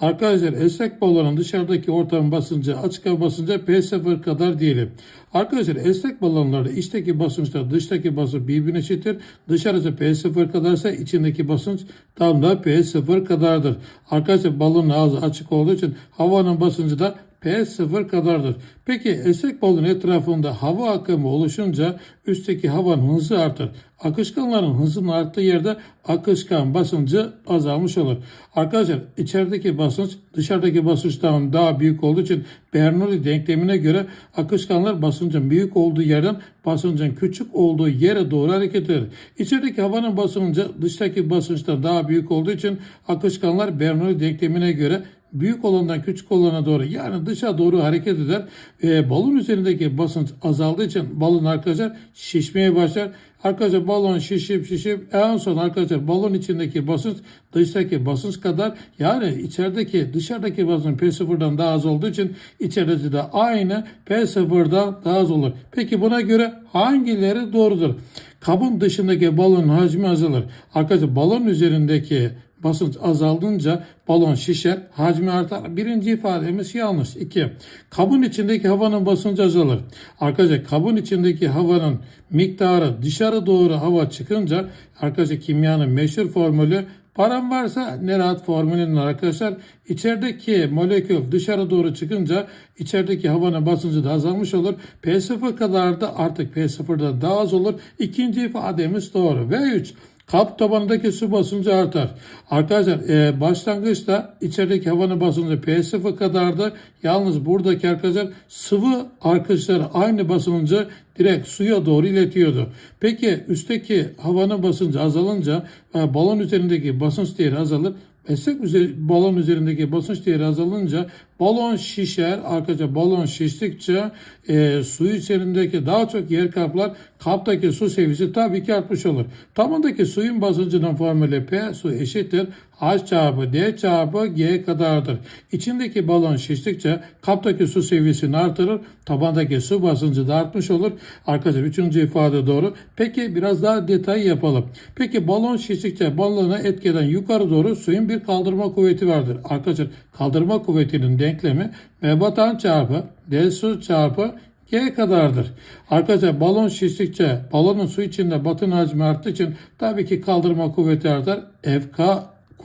Arkadaşlar esnek balonun dışarıdaki ortam basıncı açık hava basıncı P0 kadar diyelim. Arkadaşlar esnek balonlarda içteki basınçla dıştaki basınç birbirine eşittir. Dışarısı P0 kadarsa içindeki basınç tam da P0 kadardır. Arkadaşlar balonun ağzı açık olduğu için havanın basıncı da P0 kadardır. Peki esnek balon etrafında hava akımı oluşunca üstteki havanın hızı artar. Akışkanların hızının arttığı yerde akışkan basıncı azalmış olur. Arkadaşlar içerideki basınç dışarıdaki basınçtan daha büyük olduğu için Bernoulli denklemine göre akışkanlar basıncın büyük olduğu yerden basıncın küçük olduğu yere doğru hareket eder. İçerideki havanın basıncı dıştaki basınçtan daha büyük olduğu için akışkanlar Bernoulli denklemine göre büyük olandan küçük olana doğru yani dışa doğru hareket eder. E, balon üzerindeki basınç azaldığı için balon arkadaşlar şişmeye başlar. Arkadaşlar balon şişip şişip en son arkadaşlar balon içindeki basınç dıştaki basınç kadar yani içerideki dışarıdaki basınç P0'dan daha az olduğu için içerisi de aynı P0'dan daha az olur. Peki buna göre hangileri doğrudur? Kabın dışındaki balonun hacmi azalır. Arkadaşlar balon üzerindeki basınç azaldınca balon şişer, hacmi artar. Birinci ifademiz yanlış. İki, kabın içindeki havanın basıncı azalır. Arkadaşlar kabın içindeki havanın miktarı dışarı doğru hava çıkınca arkadaşlar kimyanın meşhur formülü Param varsa ne rahat formülünün arkadaşlar. İçerideki molekül dışarı doğru çıkınca içerideki havanın basıncı da azalmış olur. P0 kadar da artık P0'da daha az olur. İkinci ifademiz doğru. Ve 3. Kap tabanındaki su basıncı artar. Arkadaşlar e, başlangıçta içerideki havanın basıncı P0 kadardı. Yalnız buradaki arkadaşlar sıvı arkadaşlar aynı basıncı direkt suya doğru iletiyordu. Peki üstteki havanın basıncı azalınca e, balon üzerindeki basınç değeri azalır. Meslek üzeri, balon üzerindeki basınç değeri azalınca balon şişer. Arkadaşlar balon şiştikçe e, su içerisindeki daha çok yer kaplar. Kaptaki su seviyesi tabii ki artmış olur. Tabandaki suyun basıncının formülü P su eşittir. H çarpı D çarpı G kadardır. İçindeki balon şiştikçe kaptaki su seviyesini artırır. Tabandaki su basıncı da artmış olur. Arkadaşlar üçüncü ifade doğru. Peki biraz daha detay yapalım. Peki balon şiştikçe balona etkeden yukarı doğru suyun bir kaldırma kuvveti vardır. Arkadaşlar kaldırma kuvvetinin denklemi M batan çarpı D su çarpı G kadardır. Arkadaşlar balon şiştikçe balonun su içinde batın hacmi arttığı için tabii ki kaldırma kuvveti artar. FK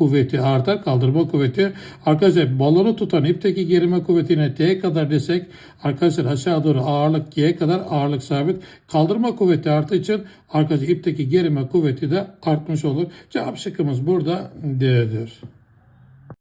kuvveti artar, kaldırma kuvveti. Arkadaşlar balonu tutan ipteki gerime kuvvetine T kadar desek arkadaşlar aşağı doğru ağırlık G kadar ağırlık sabit. Kaldırma kuvveti arttığı için arkadaşlar ipteki gerime kuvveti de artmış olur. Cevap şıkkımız burada D'dir.